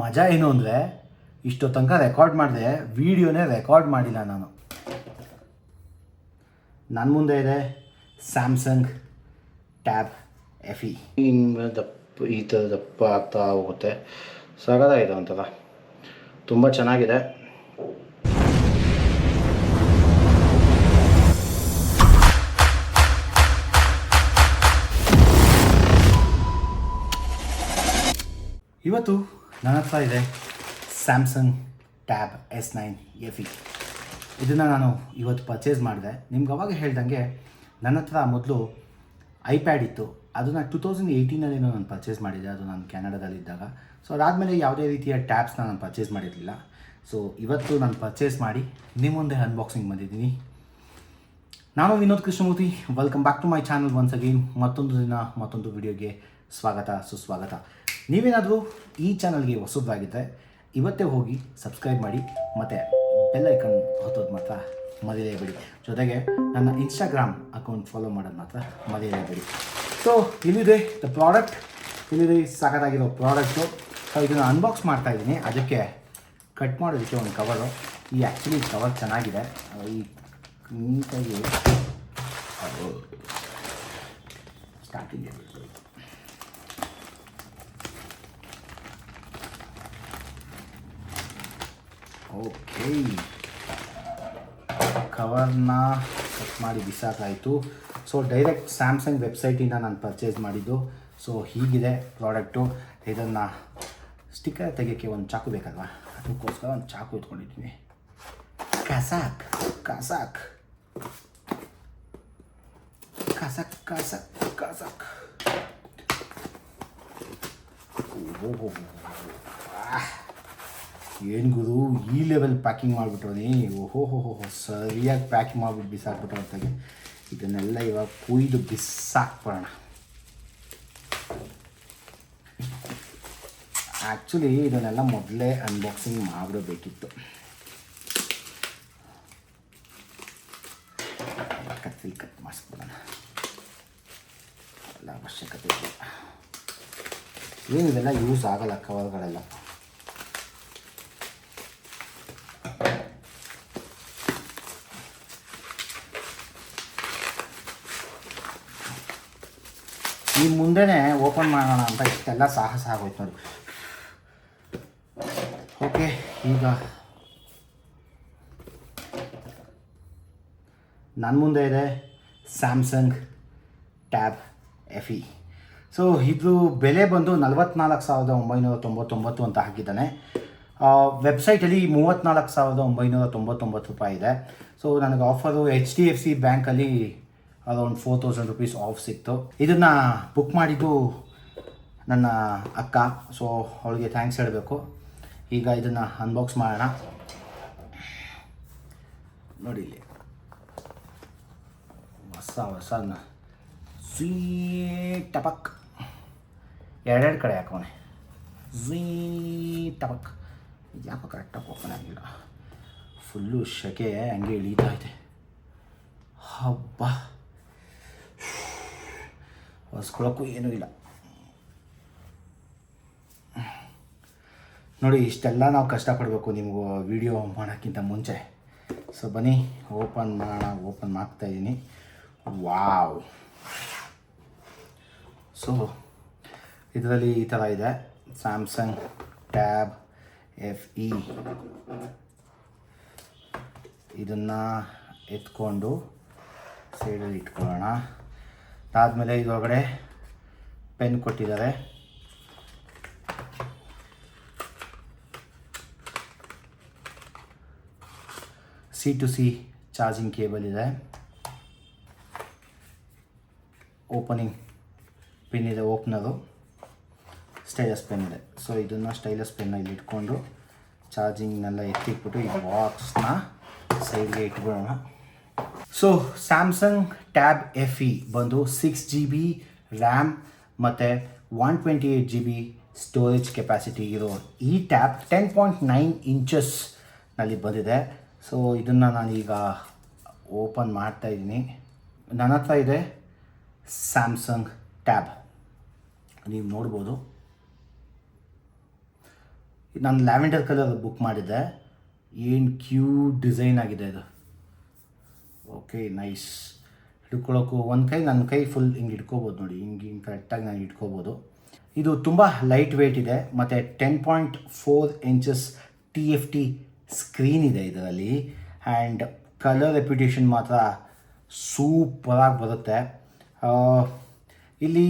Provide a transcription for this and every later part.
ಮಜಾ ಏನು ಅಂದರೆ ಇಷ್ಟು ತನಕ ರೆಕಾರ್ಡ್ ಮಾಡಿದೆ ವೀಡಿಯೋನೇ ರೆಕಾರ್ಡ್ ಮಾಡಿಲ್ಲ ನಾನು. ನನ್ನ ಮುಂದೆ ಇದೆ ಸ್ಯಾಮ್ಸಂಗ್ ಟ್ಯಾಬ್ ಎಫ್ ಇ ದಪ್ಪ ಈ ಥರ ದಪ್ಪ ಆಗ್ತಾ ಹೋಗುತ್ತೆ. ಇದೆ ಒಂಥರ ತುಂಬ ಚೆನ್ನಾಗಿದೆ. ಇವತ್ತು ನನ್ನ ಹತ್ರ ಇದೆ Samsung tab S nine F E ಇದನ್ನು ನಾನು ಇವತ್ತು ಪರ್ಚೇಸ್ ಮಾಡಿದೆ. ನಿಮ್ಗೆ ಅವಾಗ ಹೇಳ್ದಂಗೆ ನನ್ನ ಹತ್ರ ಮೊದಲು ಐಪ್ಯಾಡ್ ಇತ್ತು. ಅದನ್ನು ಟು ತೌಸಂಡ್ ಏಯ್ಟೀನಲ್ಲೇನೋ ನಾನು ಪರ್ಚೇಸ್ ಮಾಡಿದ್ದೆ ಅದು ನಾನು ಕೆನಡಾದಲ್ಲಿದ್ದಾಗ ಸೊ ಅದಾದಮೇಲೆ ಯಾವುದೇ ರೀತಿಯ ಟ್ಯಾಬ್ಸ್ನ ನಾನು ಪರ್ಚೇಸ್ ಮಾಡಿರಲಿಲ್ಲ. ಸೊ ಇವತ್ತು ನಾನು ಪರ್ಚೇಸ್ ಮಾಡಿ ನಿಮ್ಮ ಮುಂದೆ ಅನ್ಬಾಕ್ಸಿಂಗ್ ಬಂದಿದ್ದೀನಿ. ನಾನು Vinod Krishnamurthy. Welcome back to my channel once again ಮತ್ತೊಂದು ದಿನ ಮತ್ತೊಂದು ವಿಡಿಯೋಗೆ ಸ್ವಾಗತ, ಸುಸ್ವಾಗತ. ನೀವೇನಾದರೂ ಈ ಚಾನಲ್ಗೆ ಹೊಸದಾಗಿದ್ದರೆ ಇವತ್ತೇ ಹೋಗಿ ಸಬ್ಸ್ಕ್ರೈಬ್ ಮಾಡಿ ಮತ್ತು ಬೆಲ್ ಐಕನ್ ಹೊತ್ತೋದು ಮಾತ್ರ ಮರೆಯಲೇಬೇಡಿ ಜೊತೆಗೆ ನನ್ನ ಇನ್ಸ್ಟಾಗ್ರಾಮ್ ಅಕೌಂಟ್ ಫಾಲೋ ಮಾಡೋದು ಮಾತ್ರ ಮರೆಯಲೇಬೇಡಿ ಸೊ ಇಲ್ಲಿದೆ ದ ಪ್ರಾಡಕ್ಟ್ ಇಲ್ಲಿದೆ ಸಾಕಾಗಿರೋ ಪ್ರಾಡಕ್ಟು ಸೊ ಇದನ್ನು ಅನ್ಬಾಕ್ಸ್ ಮಾಡ್ತಾಯಿದ್ದೀನಿ ಅದಕ್ಕೆ ಕಟ್ ಮಾಡೋದಕ್ಕೆ ಒಂದು ಕವರು ಈ ಆ್ಯಕ್ಚುಲಿ ಕವರ್ ಚೆನ್ನಾಗಿದೆ. ಈ ನೀಟಾಗಿ ಸ್ಟಾರ್ಟಿಂಗ್ ಓಕೆ ಕವರ್ನ ಕಟ್ ಮಾಡಿ ಬಿಸಾಕಾಯಿತು. ಸೊ ಡೈರೆಕ್ಟ್ ಸ್ಯಾಮ್ಸಂಗ್ ವೆಬ್ಸೈಟಿಂದ ನಾನು ಪರ್ಚೇಸ್ ಮಾಡಿದ್ದು. ಸೊ ಹೀಗಿದೆ ಪ್ರಾಡಕ್ಟು ಇದನ್ನು ಸ್ಟಿಕ್ಕರ್ ತೆಗೆಯೋಕ್ಕೆ ಒಂದು ಚಾಕು ಬೇಕಲ್ವಾ? ಅದಕ್ಕೋಸ್ಕರ ಒಂದು ಚಾಕು ಇಟ್ಕೊಂಡಿದ್ದೀನಿ ಕಸಾಕ್ ಕಸಾಕ್. ಕಸಕ್ ಕಸಕ್ ಕಸಕ್. ಓಹೋ ಏನು ಗುರು? ಈ ಲೆವೆಲ್ ಪ್ಯಾಕಿಂಗ್ ಮಾಡಿಬಿಟ್ರನಿ? ಓಹೋ ಹೋ ಹೋ ಸರಿಯಾಗಿ ಪ್ಯಾಕಿಂಗ್ ಮಾಡಿಬಿಟ್ಟು ಬಿಸಾಕ್ಬಿಟ್ರೆ ಅಂತಾಗೆ. ಇದನ್ನೆಲ್ಲ ಇವಾಗ ಕುಯ್ದು ಬಿಸಾಕ್ಬಿಡೋಣ. ಆ್ಯಕ್ಚುಲಿ ಇದನ್ನೆಲ್ಲ ಮೊದಲೇ ಅನ್ಬಾಕ್ಸಿಂಗ್ ಮಾಡಿಬಿಡಬೇಕಿತ್ತು. ಕತ್ತರಿ ಕಟ್ ಮಾಡಿಸ್ಬಿಡೋಣ. ಎಲ್ಲ ಅವಶ್ಯಕತೆ ಇದೆ. ಏನು ಇದೆಲ್ಲ ಯೂಸ್ ಆಗಲ್ಲ ಕವರ್ಗಳೆಲ್ಲ ಈ ಮುಂದೆನೇ ಓಪನ್ ಮಾಡೋಣ ಅಂತ ಇಷ್ಟೆಲ್ಲ ಸಾಹಸ ಆಗೋಯ್ತು ನೋಡಿ ಓಕೆ, ಈಗ ನನ್ನ ಮುಂದೆ ಇದೆ Samsung tab F E so ಇದು ಬೆಲೆ ಬಂದು ನಲವತ್ನಾಲ್ಕು ಸಾವಿರದ ಒಂಬೈನೂರ ತೊಂಬತ್ತೊಂಬತ್ತು ಅಂತ ಹಾಕಿದ್ದಾನೆ. ವೆಬ್ಸೈಟಲ್ಲಿ ಮೂವತ್ತ್ನಾಲ್ಕು ಸಾವಿರದ ಒಂಬೈನೂರ ತೊಂಬತ್ತೊಂಬತ್ತು ರೂಪಾಯಿ ಇದೆ. ಸೊ ನನಗೆ offer H D F C ಬ್ಯಾಂಕಲ್ಲಿ around four thousand rupees off ಸಿಕ್ತು. ಇದನ್ನು ಬುಕ್ ಮಾಡಿದ್ದು ನನ್ನ ಅಕ್ಕ. ಸೊ ಅವಳಿಗೆ ಥ್ಯಾಂಕ್ಸ್ ಹೇಳಬೇಕು. ಈಗ ಇದನ್ನು ಅನ್ಬಾಕ್ಸ್ ಮಾಡೋಣ. ನೋಡಿ ಇಲ್ಲಿ. ಹೊಸ ಹೊಸ ಟಪಕ್ ಎರಡೆರಡು ಕಡೆ ಹಾಕೋಣೆ. ಝೀ ಟಪಕ್ ಯಾಕೋ ಕರೆಕ್ಟಾಗಿ ಓಪನ್ ಆಗಿಲ್ಲ. ಫುಲ್ಲು ಶೆಕೆ ಹಂಗೆ ಇಳೀತಾ ಇದೆ. ಹಬ್ಬ. ಹೊಸ್ಕೊಳಕ್ಕೂ ಏನೂ ಇಲ್ಲ. ನೋಡಿ, ಇಷ್ಟೆಲ್ಲ ನಾವು ಕಷ್ಟಪಡಬೇಕು ನಿಮಗೂ ವಿಡಿಯೋ ಮಾಡೋಕ್ಕಿಂತ ಮುಂಚೆ. ಸೊ ಬನ್ನಿ ಓಪನ್ ಮಾಡೋಣ ಓಪನ್ ಮಾಡ್ತಾ ಇದ್ದೀನಿ ವಾವ್ ಸೊ ಇದರಲ್ಲಿ ಈ ಥರ ಇದೆ. ಸ್ಯಾಮ್ಸಂಗ್ ಟ್ಯಾಬ್ ಎಫ್ ಇ ಇದನ್ನು ಎತ್ಕೊಂಡು ಸೈಡಲ್ಲಿ ಇಟ್ಕೊಳ್ಳೋಣ. ಅದಾದಮೇಲೆ ಇದರೊಳಗಡೆ ಪೆನ್ ಕೊಟ್ಟಿದ್ದಾರೆ. C to C charging cable ಇದೆ. ಓಪನಿಂಗ್ ಪಿನ್ ಇದೆ, ಓಪನರು. ಸ್ಟೈಲಸ್ ಪೆನ್ ಇದೆ. ಸೊ ಇದನ್ನು ಸ್ಟೈಲಸ್ ಪೆನ್ನ ಇಲ್ಲಿ ಇಟ್ಕೊಂಡು ಚಾರ್ಜಿಂಗ್ನೆಲ್ಲ ಎತ್ತಿಟ್ಬಿಟ್ಟು ಈ ಬಾಕ್ಸ್ನ ಸೈಡ್ಗೆ ಇಟ್ಬಿಡೋಣ. So Samsung tab F E ಬಂದು ಸಿಕ್ಸ್ ಜಿ ಬಿ ರ್ಯಾಮ್ ಮತ್ತು one twenty eight G B storage capacity ಇರೋ ಈ ಟ್ಯಾಬ್ ಟೆನ್ ಪಾಯಿಂಟ್ ನೈನ್ ಇಂಚಸ್ನಲ್ಲಿ ಬಂದಿದೆ. ಸೊ ಇದನ್ನು ನಾನೀಗ ಓಪನ್ ಮಾಡ್ತಾ ಇದ್ದೀನಿ. ನನ್ನ ಹತ್ರ ಇದೆ ಸ್ಯಾಮ್ಸಂಗ್ ಟ್ಯಾಬ್ ನೀವು ನೋಡ್ಬೋದು. ನಾನು ಲ್ಯಾವೆಂಡರ್ ಕಲರ್ ಬುಕ್ ಮಾಡಿದ್ದೆ. ಏನು ಕ್ಯೂ ಡಿಸೈನ್ ಆಗಿದೆ ಇದು. Okay, nice. ಹಿಡ್ಕೊಳ್ಳೋಕ್ಕೂ ಒಂದು ಕೈ ನನ್ನ ಕೈ ಫುಲ್ ಹಿಂಗೆ ಇಟ್ಕೋಬೋದು ನೋಡಿ, ಹಿಂಗೆ ಹಿಂಗೆ ಕರೆಕ್ಟಾಗಿ ನಾನು ಇಟ್ಕೋಬೋದು ಇದು ತುಂಬ ಲೈಟ್ ವೆಯ್ಟ್ ಇದೆ, ಮತ್ತು ten point four inches T F T screen ಇದೆ ಇದರಲ್ಲಿ. ಆ್ಯಂಡ್ ಕಲರ್ ರೆಪ್ಯುಟೇಷನ್ ಮಾತ್ರ ಸೂಪರಾಗಿ ಬರುತ್ತೆ. ಇಲ್ಲಿ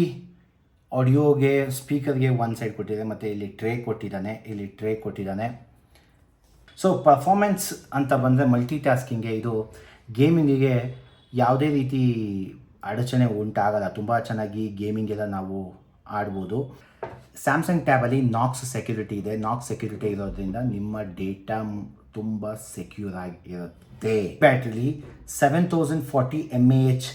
ಆಡಿಯೋಗೆ ಸ್ಪೀಕರ್ಗೆ ಒನ್ ಸೈಡ್ ಕೊಟ್ಟಿದೆ, ಮತ್ತು ಇಲ್ಲಿ ಟ್ರೇ ಕೊಟ್ಟಿದ್ದಾನೆ, ಇಲ್ಲಿ ಟ್ರೇ ಕೊಟ್ಟಿದ್ದಾನೆ. ಸೊ ಪರ್ಫಾಮೆನ್ಸ್ ಅಂತ ಬಂದರೆ ಮಲ್ಟಿ ಟಾಸ್ಕಿಂಗ್ಗೆ ಇದು ಗೇಮಿಂಗಿಗೆ ಯಾವುದೇ ರೀತಿ ಅಡಚಣೆ ಉಂಟಾಗಲ್ಲ. ತುಂಬ ಚೆನ್ನಾಗಿ ಗೇಮಿಂಗೆಲ್ಲ ನಾವು ಆಡ್ಬೋದು. ಸ್ಯಾಮ್ಸಂಗ್ ಟ್ಯಾಬಲ್ಲಿ ನಾಕ್ಸ್ ಸೆಕ್ಯೂರಿಟಿ ಇದೆ. ನಾಕ್ಸ್ ಸೆಕ್ಯೂರಿಟಿ ಇರೋದ್ರಿಂದ ನಿಮ್ಮ ಡೇಟಾ ತುಂಬ ಸೆಕ್ಯೂರ್ ಆಗಿರುತ್ತೆ. ಬ್ಯಾಟ್ರಿಲಿ seven thousand forty M H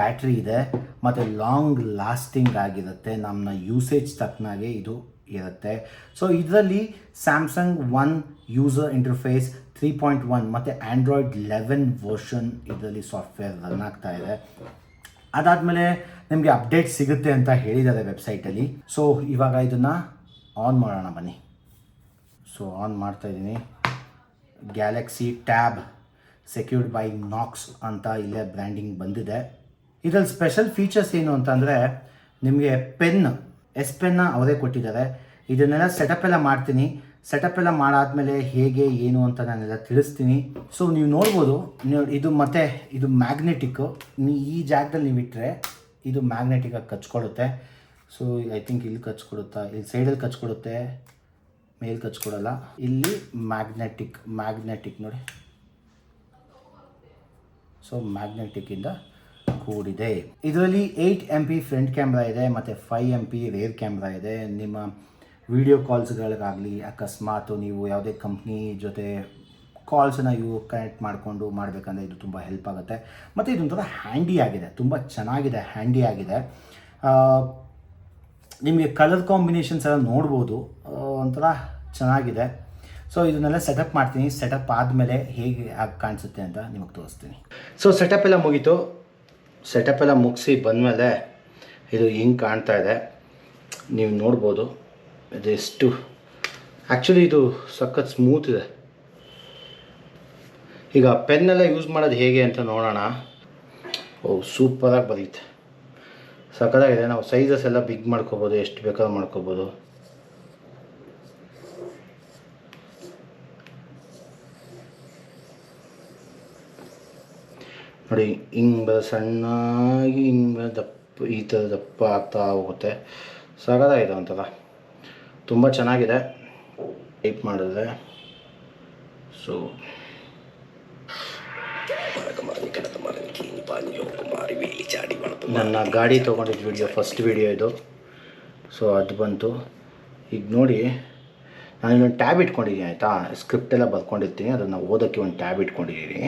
battery ಇದೆ. ಮತ್ತು ಲಾಂಗ್ ಲಾಸ್ಟಿಂಗ್ ಆಗಿರುತ್ತೆ. ನಮ್ಮ ಯೂಸೇಜ್ ತಕ್ಕನಾಗೆ ಇದು ಇರುತ್ತೆ. ಸೊ ಇದರಲ್ಲಿ Samsung one user interface three point one ಮತ್ತು ಆ್ಯಂಡ್ರಾಯ್ಡ್ ಲೆವೆನ್ ವರ್ಷನ್ ಇದರಲ್ಲಿ ಸಾಫ್ಟ್ವೇರ್ ರನ್ ಆಗ್ತಾ ಇದೆ. ಅದಾದಮೇಲೆ ನಿಮಗೆ ಅಪ್ಡೇಟ್ ಸಿಗುತ್ತೆ ಅಂತ ಹೇಳಿದ್ದಾರೆ ವೆಬ್ಸೈಟಲ್ಲಿ ಸೊ ಇವಾಗ ಇದನ್ನು ಆನ್ ಮಾಡೋಣ ಬನ್ನಿ. ಸೊ ಆನ್ ಮಾಡ್ತಾ ಇದ್ದೀನಿ. Galaxy tab secured by Knox ಅಂತ ಇಲ್ಲೇ ಬ್ರ್ಯಾಂಡಿಂಗ್ ಬಂದಿದೆ. ಇದರಲ್ಲಿ ಸ್ಪೆಷಲ್ ಫೀಚರ್ಸ್ ಏನು ಅಂತಂದರೆ ನಿಮಗೆ ಪೆನ್ ಎಸ್ ಪೆನ್ನ ಅವರೇ ಕೊಟ್ಟಿದ್ದಾರೆ. ಇದನ್ನೆಲ್ಲ ಸೆಟಪ್ ಎಲ್ಲ ಮಾಡ್ತೀನಿ. ಸೆಟಪ್ ಎಲ್ಲ ಮಾಡಾದ್ಮೇಲೆ ಹೇಗೆ, ಏನು ಅಂತ ನಾನೆಲ್ಲ ತಿಳಿಸ್ತೀನಿ. ಸೊ ನೀವು ನೋಡ್ಬೋದು ಇದು ಮತ್ತೆ ಇದು ಮ್ಯಾಗ್ನೆಟಿಕ್ಕು ನೀ ಈ ಜಾಗದಲ್ಲಿ ನೀವು ಇಟ್ಟರೆ ಇದು ಮ್ಯಾಗ್ನೆಟಿಕಾಗಿ ಕಚ್ಕೊಡುತ್ತೆ ಸೊ ಐ ಥಿಂಕ್ ಇಲ್ಲಿ ಕಚ್ಕೊಡುತ್ತಾ, ಇಲ್ಲಿ ಸೈಡಲ್ಲಿ ಕಚ್ಕೊಡುತ್ತೆ. ಮೇಲ್ ಕಚ್ಕೊಡಲ್ಲ. ಇಲ್ಲಿ ಮ್ಯಾಗ್ನೆಟಿಕ್ ಮ್ಯಾಗ್ನೆಟಿಕ್ ನೋಡಿ. ಸೊ ಮ್ಯಾಗ್ನೆಟಿಕ್ಕಿಂದ ಕೂಡಿದೆ. ಇದರಲ್ಲಿ eight M P front camera ಇದೆ, ಮತ್ತು five M P rear camera ಇದೆ. ನಿಮ್ಮ ವಿಡಿಯೋ ಕಾಲ್ಸ್ಗಳಿಗಾಗಲಿ ಅಕಸ್ಮಾತ್ ನೀವು ಯಾವುದೇ ಕಂಪ್ನಿ ಜೊತೆ ಕಾಲ್ಸನ್ನು ಇವು ಕನೆಕ್ಟ್ ಮಾಡಿಕೊಂಡು ಮಾಡಬೇಕಂದ್ರೆ ಇದು ತುಂಬ ಹೆಲ್ಪ್ ಆಗುತ್ತೆ. ಮತ್ತು ಇದೊಂಥರ ಹ್ಯಾಂಡಿ ಆಗಿದೆ, ತುಂಬ ಚೆನ್ನಾಗಿದೆ ಹ್ಯಾಂಡಿ ಆಗಿದೆ. ನಿಮಗೆ ಕಲರ್ ಕಾಂಬಿನೇಷನ್ಸ್ ಎಲ್ಲ ನೋಡ್ಬೋದು ಒಂಥರ ಚೆನ್ನಾಗಿದೆ. ಸೊ ಇದನ್ನೆಲ್ಲ ಸೆಟಪ್ ಮಾಡ್ತೀನಿ ಸೆಟಪ್ ಆದಮೇಲೆ ಹೇಗೆ ಆಗಿ ಕಾಣಿಸುತ್ತೆ ಅಂತ ನಿಮಗೆ ತೋರಿಸ್ತೀನಿ. ಸೊ ಸೆಟಪ್ ಎಲ್ಲ ಮುಗೀತು. ಸೆಟಪ್ ಎಲ್ಲ ಮುಗಿಸಿ ಬಂದಮೇಲೆ ಇದು ಹಿಂಗೆ ಕಾಣ್ತಾ ಇದೆ. ನೀವು ನೋಡ್ಬೋದು. ಇದೆಷ್ಟು ಆ್ಯಕ್ಚುಲಿ ಇದು ಸಖತ್ ಸ್ಮೂತ್ ಇದೆ. ಈಗ ಪೆನ್ನೆಲ್ಲ ಯೂಸ್ ಮಾಡೋದು ಹೇಗೆ ಅಂತ ನೋಡೋಣ. ಓ ಸೂಪರಾಗಿ ಬರೀತೆ. ಸಖತ್ತಾಗಿದೆ. ನಾವು ಸೈಜಸ್ ಎಲ್ಲ ಬಿಗ್ ಮಾಡ್ಕೋಬೋದು, ಎಷ್ಟು ಬೇಕಾದ್ರೂ ಮಾಡ್ಕೋಬೋದು. ನೋಡಿ ಹಿಂಗೆ ಸಣ್ಣಾಗಿ ಹಿಂಗೆ ದಪ್ಪ, ಈ ಥರ ದಪ್ಪ ಆಗ್ತಾ ಹೋಗುತ್ತೆ. ಸಖತ್ತಾಗಿದೆ ಒಂಥರ. ತುಂಬ ಚೆನ್ನಾಗಿದೆ. ಟೈಪ್ ಮಾಡಿದ್ರೆ. ಸೊ ನನ್ನ ಗಾಡಿ ತೊಗೊಂಡಿದ್ದು ವಿಡಿಯೋ ಫಸ್ಟ್ ವಿಡಿಯೋ ಇದು. ಸೊ ಅದು ಬಂತು. ಈಗ ನೋಡಿ, ನಾನು ಇನ್ನೊಂದು ಟ್ಯಾಬ್ ಇಟ್ಕೊಂಡಿದ್ದೀನಿ, ಆಯಿತಾ? ಸ್ಕ್ರಿಪ್ಟ್ ಎಲ್ಲ ಬರ್ಕೊಂಡಿರ್ತೀನಿ. ಅದನ್ನು ಓದೋಕ್ಕೆ ಒಂದು ಟ್ಯಾಬ್ ಇಟ್ಕೊಂಡಿದ್ದೀನಿ.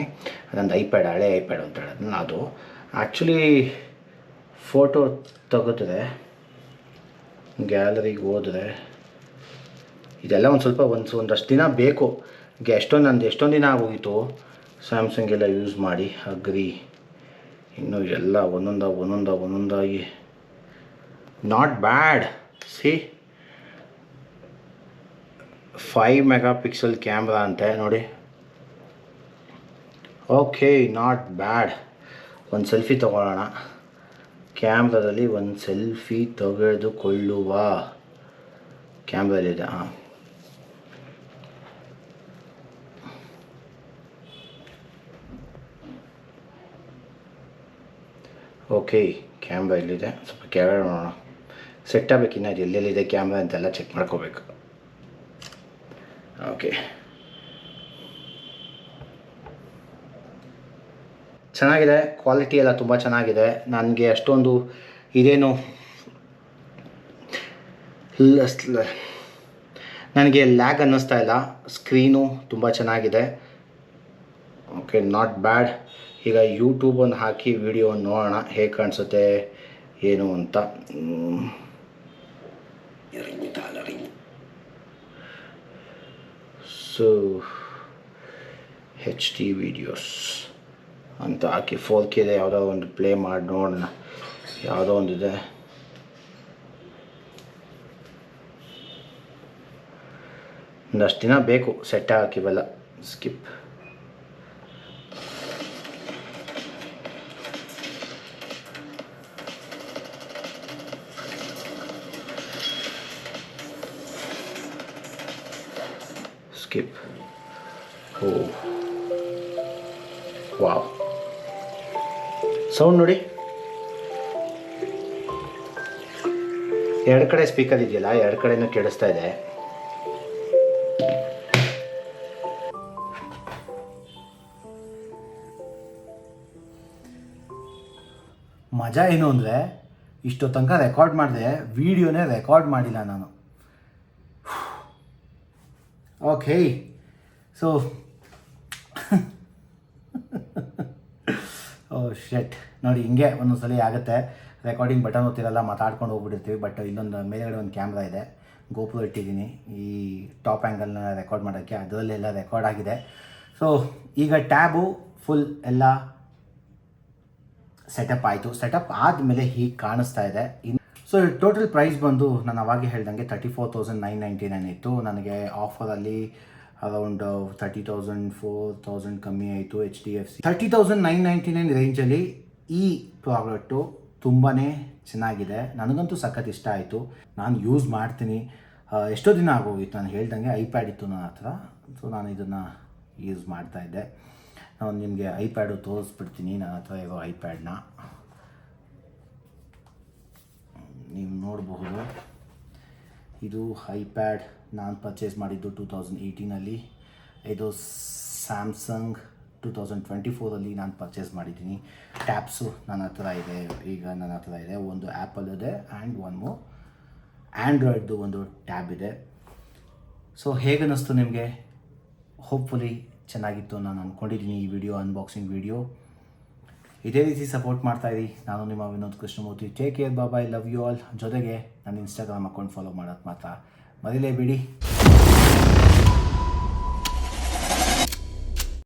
ಅದೊಂದು ಐಪ್ಯಾಡ್ ಹಳೆ ಐಪ್ಯಾಡ್ ಅಂತ ಹೇಳೋದು ಅದು ಆ್ಯಕ್ಚುಲಿ ಫೋಟೋ ತೆಗೆದ್ರೆ ಗ್ಯಾಲರಿಗೆ ಹೋದರೆ ಇದೆಲ್ಲ ಒಂದು ಸ್ವಲ್ಪ ಒಂದು ಒಂದಷ್ಟು ದಿನ ಬೇಕು. ಈಗ ಎಷ್ಟೊಂದು ನಂದು ಎಷ್ಟೊಂದು ದಿನ ಆಗೋಗಿತ್ತು ಸ್ಯಾಮ್ಸಂಗ್ ಎಲ್ಲ ಯೂಸ್ ಮಾಡಿ, ಅಗ್ರಿ. ಇನ್ನು ಎಲ್ಲ ಒಂದೊಂದ ಒಂದೊಂದ, ಒಂದೊಂದಾಗಿ. Not bad see five megapixel camera ಅಂತೆ, ನೋಡಿ. ಓಕೆ ನಾಟ್ ಬ್ಯಾಡ್ ಒಂದು ಸೆಲ್ಫಿ ತಗೊಳ್ಳೋಣ. ಕ್ಯಾಮ್ರಾದಲ್ಲಿ ಒಂದು ಸೆಲ್ಫಿ ತೆಗೆದುಕೊಳ್ಳುವ. ಕ್ಯಾಮ್ರಲ್ಲಿದೆ ಹಾಂ ಓಕೆ ಕ್ಯಾಮ್ರಾ ಇಲ್ಲಿದೆ. ಸ್ವಲ್ಪ ಕ್ಯಾಮ್ರಾ ನೋಡೋಣ. ಸೆಟ್ ಆಗಬೇಕಿನ್ನ ಇನ್ನೂ, ಎಲ್ಲೆಲ್ಲಿದೆ ಕ್ಯಾಮ್ರಾ ಅಂತೆಲ್ಲ ಚೆಕ್ ಮಾಡ್ಕೋಬೇಕು. ಓಕೆ ಚೆನ್ನಾಗಿದೆ ಕ್ವಾಲಿಟಿ ಎಲ್ಲ ತುಂಬ ಚೆನ್ನಾಗಿದೆ. ನನಗೆ ಅಷ್ಟೊಂದು ಇದೇನು ನನಗೆ ಲ್ಯಾಗ್ ಅನ್ನಿಸ್ತಾ ಇಲ್ಲ. ಸ್ಕ್ರೀನು ತುಂಬ ಚೆನ್ನಾಗಿದೆ. ಓಕೆ ನಾಟ್ ಬ್ಯಾಡ್ ಈಗ ಯೂಟ್ಯೂಬನ್ನು ಹಾಕಿ ವಿಡಿಯೋ ನೋಡೋಣ ಹೇಗೆ ಕಾಣಿಸುತ್ತೆ ಏನು ಅಂತ. ಸೊ ಹೆಚ್ ಡಿ ವಿಡಿಯೋಸ್ ಅಂತ ಹಾಕಿ ಫೋರ್ ಕೆ ಇದೆ ಯಾವುದೋ ಒಂದು ಪ್ಲೇ ಮಾಡಿ ನೋಡೋಣ. ಯಾವುದೋ ಒಂದಿದೆ. ಒಂದಷ್ಟು ದಿನ ಬೇಕು ಸೆಟ್ ಹಾಕಿವೆಲ್ಲ skip skip oh wow sound ನೋಡಿ. ಎರಡು ಕಡೆ ಸ್ಪೀಕರ್ ಇದೆಯಲ್ಲ ಎರಡು ಕಡೆನೂ ಕೇಳಿಸ್ತಾ ಇದೆ. ಮಜಾ ಏನು ಅಂದರೆ ಇಷ್ಟೋ ತನಕ ರೆಕಾರ್ಡ್ ಮಾಡಿದೆ, ವಿಡಿಯೋನೇ ರೆಕಾರ್ಡ್ ಮಾಡಿಲ್ಲ ನಾನು. ಓಕೆ ಸೊ ಓ ಶೆಟ್ ನೋಡಿ, ಹಿಂಗೆ ಒಂದೊಂದ್ಸಲಿ ಆಗುತ್ತೆ. ರೆಕಾರ್ಡಿಂಗ್ ಬಟನ್ ಒತ್ತಿರಲ್ಲ, ಮಾತಾಡ್ಕೊಂಡು ಹೋಗ್ಬಿಟ್ಟಿರ್ತೀವಿ. ಬಟ್ ಇಲ್ಲೊಂದು ಮೇಲ್ಗಡೆ ಒಂದು ಕ್ಯಾಮ್ರಾ ಇದೆ. ಗೋಪುರ ಇಟ್ಟಿದ್ದೀನಿ. ಈ ಟಾಪ್ ಆ್ಯಂಗಲ್ನ ರೆಕಾರ್ಡ್ ಮಾಡೋಕ್ಕೆ. ಅದರಲ್ಲೆಲ್ಲ ರೆಕಾರ್ಡ್ ಆಗಿದೆ. ಸೊ ಈಗ ಟ್ಯಾಬು ಫುಲ್ ಎಲ್ಲ ಸೆಟಪ್ ಆಯಿತು. ಸೆಟಪ್ ಆದಮೇಲೆ ಹೀಗೆ ಕಾಣಿಸ್ತಾ ಇದೆ. ಇನ್ ಸೊ ಟೋಟಲ್ ಪ್ರೈಸ್ ಬಂದು ನಾನು ಅವಾಗೆ ಹೇಳ್ದಂಗೆ thirty four thousand nine ninety nine ಇತ್ತು ನನಗೆ ಆಫರಲ್ಲಿ around thirty thousand four thousand ಕಮ್ಮಿ ಆಯಿತು H D F C thirty thousand nine ninety nine ರೇಂಜಲ್ಲಿ ಈ ಪ್ರಾಡಕ್ಟು ತುಂಬಾ ಚೆನ್ನಾಗಿದೆ. ನನಗಂತೂ ಸಖತ್ ಇಷ್ಟ ಆಯಿತು. ನಾನು ಯೂಸ್ ಮಾಡ್ತೀನಿ. ಎಷ್ಟೋ ದಿನ ಆಗೋಗಿತ್ತು. ನಾನು ಹೇಳ್ದಂಗೆ ಐಪ್ಯಾಡ್ ಇತ್ತು ನನ್ನ ಹತ್ರ. ಸೊ ನಾನು ಇದನ್ನು ಯೂಸ್ ಮಾಡ್ತಾ ಇದ್ದೆ. ನಾನು ನಿಮಗೆ ಐಪ್ಯಾಡು ತೋರಿಸ್ಬಿಡ್ತೀನಿ. ನನ್ನ ಹತ್ರ ಇರೋ ಐಪ್ಯಾಡ್ನ ನೀವು ನೋಡಬಹುದು. ಇದು ಐಪ್ಯಾಡ್ ನಾನು ಪರ್ಚೇಸ್ ಮಾಡಿದ್ದು ಟೂ ತೌಸಂಡ್ ಏಯ್ಟೀನಲ್ಲಿ. ಇದು ಸ್ಯಾಮ್ಸಂಗ್ ಟೂ ತೌಸಂಡ್ ಟ್ವೆಂಟಿ ಫೋರಲ್ಲಿ ನಾನು ಪರ್ಚೇಸ್ ಮಾಡಿದ್ದೀನಿ. ಟ್ಯಾಪ್ಸು ನನ್ನ ಹತ್ರ ಇದೆ, ಈಗ ನನ್ನ ಹತ್ರ ಇದೆ. ಒಂದು ಆ್ಯಪಲ್ ಇದೆ ಆ್ಯಂಡ್ ಒನ್ ಮೋ ಆ್ಯಂಡ್ರಾಯ್ಡ್ದು ಒಂದು ಟ್ಯಾಬ್ ಇದೆ. ಸೊ, ಹೇಗನ್ನಿಸ್ತು ನಿಮಗೆ? ಹೋಪ್ಫುಲಿ ಚೆನ್ನಾಗಿತ್ತು ನಾನು ಅಂದ್ಕೊಂಡಿದ್ದೀನಿ ಈ ವಿಡಿಯೋ ಅನ್ಬಾಕ್ಸಿಂಗ್ ವಿಡಿಯೋ. ಇದೇ ರೀತಿ ಸಪೋರ್ಟ್ ಮಾಡ್ತಾ ಇರಿ. ನಾನು ನಿಮ್ಮ ವಿನೋದ್ ಕೃಷ್ಣಮೂರ್ತಿ. ಟೇಕ್ ಕೇರ್ ಬಾಬಾ ಐ ಲವ್ ಯು ಆಲ್ ಜೊತೆಗೆ ನನ್ನ ಇನ್ಸ್ಟಾಗ್ರಾಮ್ ಅಕೌಂಟ್ ಫಾಲೋ ಮಾಡೋದು ಮಾತ್ರ ಮರಿಲೇಬೇಡಿ.